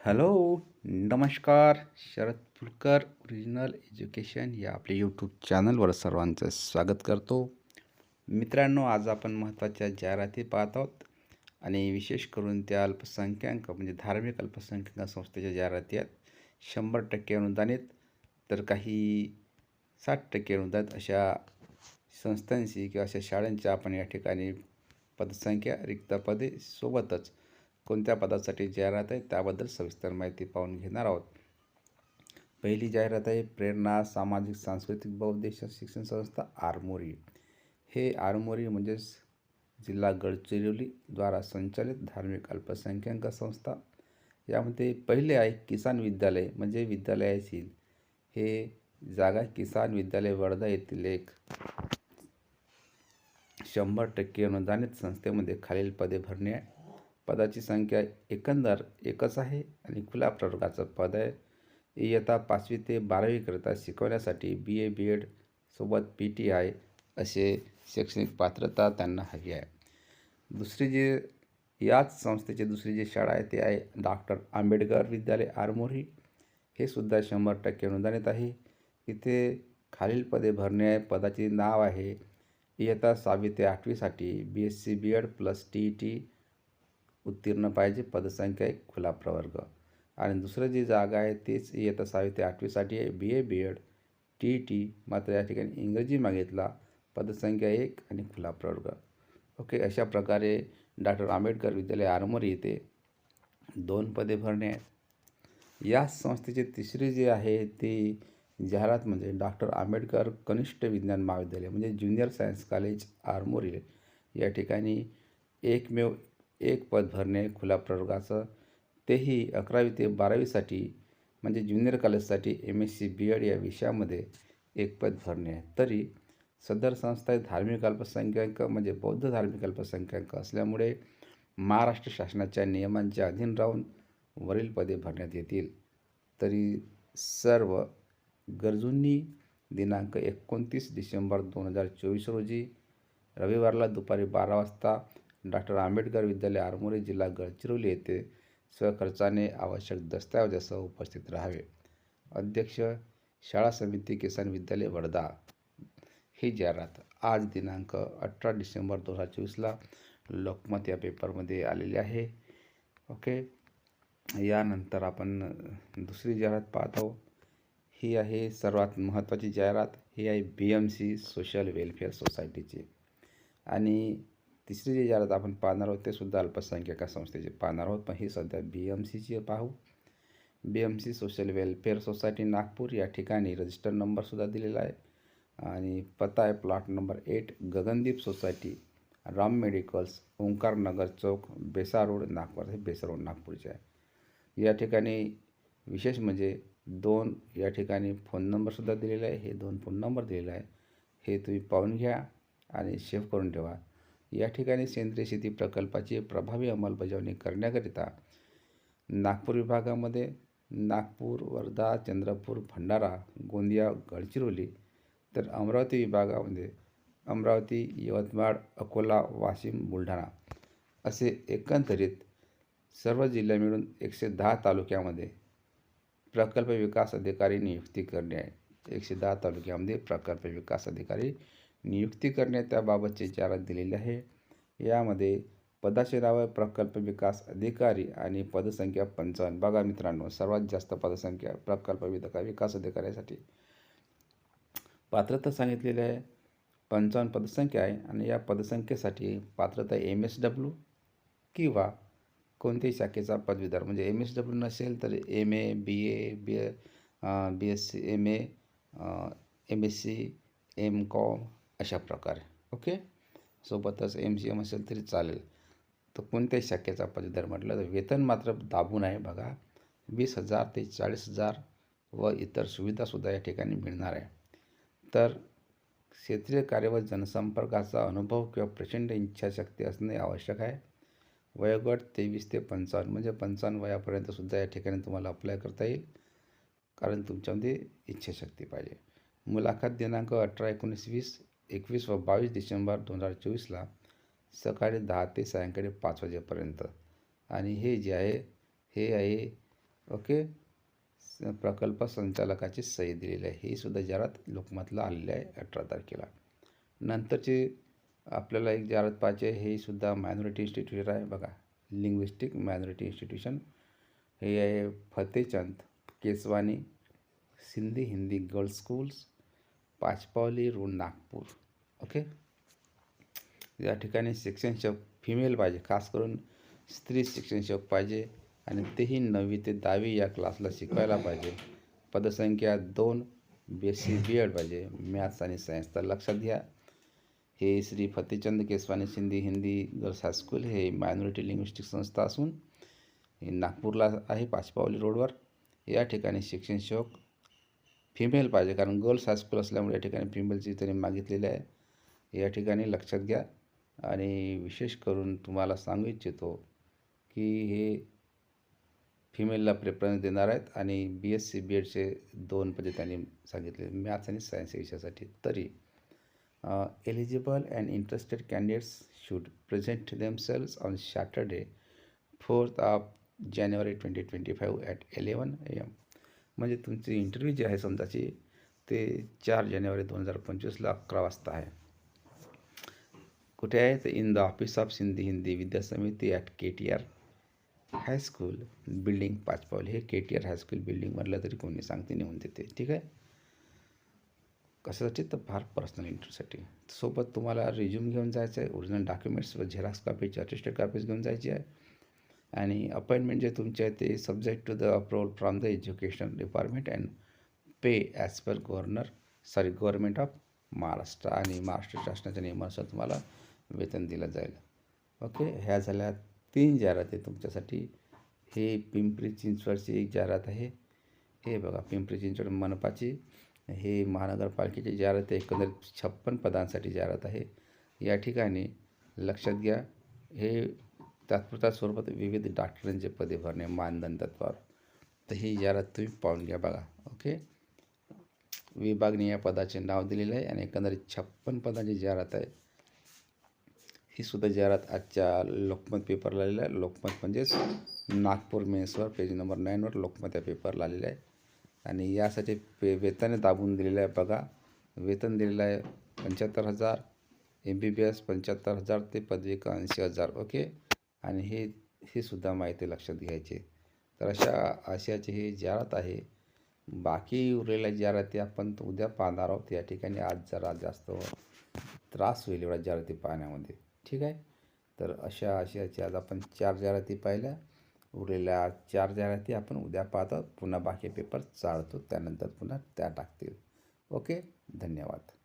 Hello नमस्कार Sharad Phulkar original education या आपल्या यूट्यूब चॅनलवर सर्वांचं स्वागत करतो. मित्रांनो आज आपण महत्त्वाच्या जाहिराती पाहत आहोत आणि विशेष करून त्या अल्पसंख्याक म्हणजे धार्मिक अल्पसंख्याक संस्थेच्या जाहिराती आहेत. शंभर टक्के अनुदानित तर काही साठ टक्के अनुदानित अशा संस्थांशी किंवा अशा शाळांच्या आपण या ठिकाणी पदसंख्या रिक्त पदे सोबतच कोणत्या पदासाठी जाहिरात आहे त्याबद्दल सविस्तर माहिती पाहून घेणार आहोत. पहिली जाहिरात आहे प्रेरणा सामाजिक सांस्कृतिक बहुउद्देशीय शिक्षण संस्था आरमोरी. हे आरमोरी म्हणजेच जिल्हा गडचिरोलीद्वारा संचालित धार्मिक अल्पसंख्याक संस्था. यामध्ये पहिले आहे किसान विद्यालय म्हणजे विद्यालयाची हे जागा किसान विद्यालय वर्धा येथील एक शंभर टक्के अनुदानित संस्थेमध्ये खालील पदे भरणे आहे पदाची संख्या एकंदर एकच आहे आणि खुल्या प्रवर्गाचं पद आहे. इयत्ता पाचवी ते बारावीकरिता शिकवण्यासाठी बी ए बी एड सोबत पी टी आय असे शैक्षणिक पात्रता त्यांना हवी आहे. दुसरी जे याच संस्थेची दुसरी जी शाळा आहे ती आहे डॉक्टर आंबेडकर विद्यालय आरमोरी. हे सुद्धा शंभर टक्के अनुदानित आहे. इथे खालील पदे भरणे आहे. पदाचे नाव आहे इयत्ता सहावी ते आठवीसाठी B S C B Ed plus T E T उत्तीर्ण पाहिजे. पदसंख्या एक खुला प्रवर्ग. आणि दुसरं जी जागा आहे तीच इयत्ता असावी ते आठवीसाठी आहे. B A B Ed T E T मात्र या ठिकाणी इंग्रजी मागितला. पदसंख्या एक आणि खुला प्रवर्ग. ओके अशा प्रकारे डॉक्टर आंबेडकर विद्यालय आरमोरी येथे दोन पदे भरणे आहेत. या संस्थेची तिसरी जी आहे ती जाहिरात म्हणजे डॉक्टर आंबेडकर कनिष्ठ विज्ञान महाविद्यालय म्हणजे ज्युनियर सायन्स कॉलेज आरमोरी. या ठिकाणी एकमेव एक पद भरणे खुल्या प्रवर्गाचं तेही अकरावी ते बारावीसाठी म्हणजे junior कॉलेजसाठी M S C B Ed या विषयामध्ये एक पद भरणे. तरी सदर संस्था धार्मिक अल्पसंख्याक म्हणजे बौद्ध धार्मिक अल्पसंख्याक असल्यामुळे महाराष्ट्र शासनाच्या नियमांच्या अधीन राहून वरील पदे भरण्यात येतील. तरी सर्व गरजूंनी दिनांक एकोणतीस डिसेंबर दोन हजार चोवीस रोजी रविवारला दुपारी बारा वाजता डॉक्टर आंबेडकर विद्यालय आरमोरी जिल्हा गडचिरोली येथे स्वखर्चाने आवश्यक दस्तऐवजासह उपस्थित राहावे. अध्यक्ष शाळा समिती किसान विद्यालय वर्धा. ही जाहिरात आज दिनांक अठरा डिसेंबर दोन हजार चोवीसला लोकमत या पेपरमध्ये आलेली आहे. ओके? यानंतर आपण दुसरी जाहिरात पाहत आहोत. ही आहे सर्वात महत्त्वाची जाहिरात. ही आहे B M C social welfare सोसायटीची. आणि तिसरी जी जाहिरात आपण पाहणार आहोत ते सुद्धा अल्पसंख्याका संस्थेचे पाहणार आहोत. पण ही सध्या बी एम सीची पाहू. B M C social welfare society Nagpur या ठिकाणी रजिस्टर नंबरसुद्धा दिलेला आहे. आणि पत्ता आहे plot number eight Gagandeep society Ram medicals Omkar Nagar चौक बेसा रोड नागपूर. हे बेसा रोड नागपूरचे आहे. या ठिकाणी विशेष म्हणजे दोन या ठिकाणी फोन नंबरसुद्धा दिलेला आहे. हे दोन फोन नंबर दिलेला आहे. हे तुम्ही पाहून घ्या आणि सेव्ह करून ठेवा. या ठिकाणी सेंद्रिय शेती प्रकल्पाची प्रभावी अंमलबजावणी करण्याकरिता नागपूर विभागामध्ये नागपूर वर्धा चंद्रपूर भंडारा गोंदिया गडचिरोली तर अमरावती विभागामध्ये अमरावती यवतमाळ अकोला वाशिम बुलढाणा असे एकंदरीत सर्व जिल्हे मिळून एकशे दहा तालुक्यामध्ये प्रकल्प विकास अधिकारी नियुक्ती करणे आहे. एकशे दहा तालुक्यामध्ये प्रकल्प विकास अधिकारी नियुक्ती करणे त्याबाबतचे जाहिरात दिलेली आहे. यामध्ये पदाचे नाव प्रकल्प विकास अधिकारी आणि पदसंख्या पंचावन्न. बघा मित्रांनो सर्वात जास्त पदसंख्या प्रकल्प विधका विकास अधिकाऱ्यासाठी. पात्रता सांगितलेली आहे. पंचावन्न पदसंख्या आहे आणि या पदसंख्येसाठी पात्रता एम एस डब्ल्यू किंवा कोणत्याही शाखेचा पदवीधर. म्हणजे एम एस डब्ल्यू नसेल तर M A B A B A B S C M A M S C M com अशा प्रकारे. ओके सोबतच एम सी एम असेल तरी चालेल. तर कोणत्याही शाखेचा पदवीधर म्हटलं तर वेतन मात्र दाबून आहे बघा. वीस हजार ते चाळीस हजार व इतर सुविधासुद्धा या ठिकाणी मिळणार आहे. तर क्षेत्रीय कार्य व जनसंपर्काचा अनुभव किंवा प्रचंड इच्छाशक्ती असणे आवश्यक आहे. वयोगट तेवीस ते पंचावन्न म्हणजे पंचावन्न वयापर्यंतसुद्धा या ठिकाणी तुम्हाला अप्लाय करता येईल. कारण तुमच्यामध्ये इच्छाशक्ती पाहिजे. मुलाखत दिनांक अठरा एकोणीस वीस एकवीस व बावीस डिसेंबर दोन हजार चोवीसला सकाळी दहा ते सायंकाळी पाच वाजेपर्यंत. आणि हे जे आहे हे आहे ओके प्रकल्प संचालकाची सही दिलेली आहे. ही सुद्धा जाहिरात लोकमतला आलेली आहे अठरा तारखेला. नंतरची आपल्याला एक जाहिरात पाहिजे हे सुद्धा मायनॉरिटी इन्स्टिट्यूट आहे बघा. लिंग्विस्टिक मायनॉरिटी इन्स्टिट्यूशन हे आहे Fatehchand Keswani Sindhi Hindi girls schools Pachpaoli road Nagpur okay या ठिकाणी शिक्षण फिमेल पाहिजे खास करून स्त्री शिक्षणसेवक पाहिजे आणि तेही नववी ते दहावी या क्लासला शिकवायला पाहिजे. पदसंख्या दोन B S C B Ed पाहिजे. मॅथ्स आणि सायन्स तर लक्षात घ्या. हे Shri Fatehchand Keswani Sindhi Hindi girls high school हे मायनॉरिटी लिंग्विस्टिक संस्था असून नागपूरला आहे पाचपावली रोडवर. या ठिकाणी शिक्षण सेवक फिमेल पाहिजे कारण गर्ल्स हायस्कूल असल्यामुळे या ठिकाणी फिमेलची त्यांनी मागितलेली आहे. या ठिकाणी लक्षात घ्या. आणि विशेष करून तुम्हाला सांगू इच्छितो की हे फिमेलला प्रेफरन्स देणार आहेत आणि बी एस सी बी एडचे दोन पदे त्यांनी सांगितले मॅथ्स आणि सायन्स या विषयासाठी. तरी eligible and interested candidates should present themselves on Saturday fourth of January twenty twenty five at eleven A M म्हणजे तुमची इंटरव्ह्यू जे आहे समजाची ते चार जानेवारी दोन हजार पंचवीसला अकरा वाजता आहे. कुठे आहे? तर in the office of Sindhi Hindi Vidya Samiti at K T R high school building Pachpaoli हे K T R high school building म्हटलं तरी कोणी सांगते नेऊन देते. ठीक आहे? कशासाठी? तर फार पर्सनल इंटरव्ह्यूसाठी सोबत तुम्हाला रिझ्यूम घेऊन जायचं आहे ओरिजिनल डॉक्युमेंट्स व झेरॉक्स कॉपीची अटेस्टेड कॉपीज घेऊन जायची आहे. आणि अपॉइंटमेंट जे तुमचे आहे ते subject to the approval from the education department and pay as per governor sorry government of Maharashtra आणि महाराष्ट्र शासनाच्या नियमानुसार तुम्हाला वेतन दिलं जाईल. ओके ह्या झाल्या तीन जाहिराती तुमच्यासाठी. हे पिंपरी चिंचवडची एक जाहिरात आहे. हे बघा पिंपरी चिंचवड मनपाची. हे महानगरपालिकेची जाहिरात आहे. एकंदरीत छप्पन पदांसाठी जाहिरात आहे. या ठिकाणी लक्षात घ्या. हे तात्पुरत्या स्वरूपात विविध डॉक्टरांचे पदे भरणे मानधन तत्वावर तर ही जाहिरात तुम्ही पाहून घ्या बघा. ओके? विभागने या पदाचे नाव दिलेले आहे आणि एकंदरीत छप्पन पदाची जाहिरात आहे. ही सुद्धा जाहिरात आजच्या लोकमत पेपरला आलेलं आहे. लोकमत म्हणजेच नागपूर मेन्सवर पेज नंबर नाईनवर लोकमत या पेपरला आलेलं आहे. आणि यासाठी पे वेतन दाबून दिलेलं आहे बघा. वेतन दिलेलं आहे पंच्याहत्तर हजार एम बी बी एस पंच्याहत्तर हजार ते पदविका ऐंशी हजार. ओके? आणि हे ही सुद्धा माहिती लक्षात घ्यायची. तर अशा आशयाचे हे जाहिरात आहे. बाकी उरलेल्या जाहिराती आपण उद्या पाहणार आहोत. या ठिकाणी आज जरा जास्त त्रास होईल एवढ्या जाहिराती पाहण्यामध्ये. ठीक आहे? तर अशा आशयाची आज आपण चार जाहिराती पाहिल्या. उरलेल्या चार जाहिराती आपण उद्या पाहतो. पुन्हा बाकी पेपर चाळतो त्यानंतर पुन्हा त्या टाकतील. ओके? धन्यवाद.